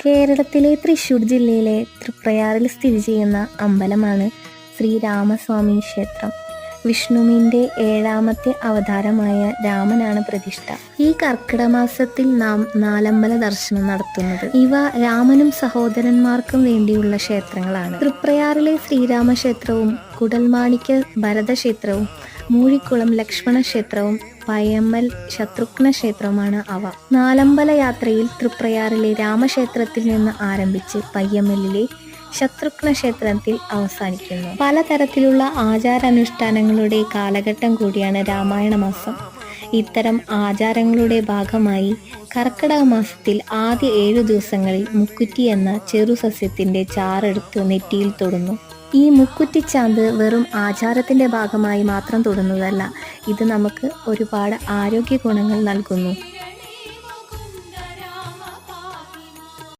കേരളത്തിലെ തൃശ്ശൂർ ജില്ലയിലെ തൃപ്രയാറിൽ സ്ഥിതി ചെയ്യുന്ന അമ്പലമാണ് ശ്രീരാമസ്വാമി ക്ഷേത്രം. വിഷ്ണുവിന്റെ ഏഴാമത്തെ അവതാരമായ രാമനാണ് പ്രതിഷ്ഠ. ഈ കർക്കിടമാസത്തിൽ നാം നാലമ്പല ദർശനം നടത്തുന്നത്. ഇവ രാമനും സഹോദരന്മാർക്കും വേണ്ടിയുള്ള ക്ഷേത്രങ്ങളാണ്. തൃപ്രയാറിലെ ശ്രീരാമ ക്ഷേത്രവും കുടൽമാണിക്യ ഭരതക്ഷേത്രവും മൂഴിക്കുളം ലക്ഷ്മണ ക്ഷേത്രവും പയ്യമ്മൽ ശത്രുഘ്ന ക്ഷേത്രവുമാണ് അവ. നാലമ്പല യാത്രയിൽ തൃപ്രയാറിലെ രാമക്ഷേത്രത്തിൽ നിന്ന് ആരംഭിച്ച് പയ്യമ്മലിലെ ശത്രുഘ്ന ക്ഷേത്രത്തിൽ അവസാനിക്കുന്നു. പലതരത്തിലുള്ള ആചാരാനുഷ്ഠാനങ്ങളുടെ കാലഘട്ടം കൂടിയാണ് രാമായണ മാസം. ഇത്തരം ആചാരങ്ങളുടെ ഭാഗമായി കർക്കിടക മാസത്തിൽ ആദ്യ ഏഴു ദിവസങ്ങളിൽ മുക്കുറ്റി എന്ന ചെറു സസ്യത്തിന്റെ ചാറെടുത്ത് നെറ്റിയിൽ തൊടുന്നു. ഈ മുക്കുറ്റിച്ചാന്ത് വെറും ആചാരത്തിന്റെ ഭാഗമായി മാത്രം തൊടുന്നതല്ല ഇത് നമുക്ക് ഒരുപാട് ആരോഗ്യ ഗുണങ്ങൾ നൽകുന്നു.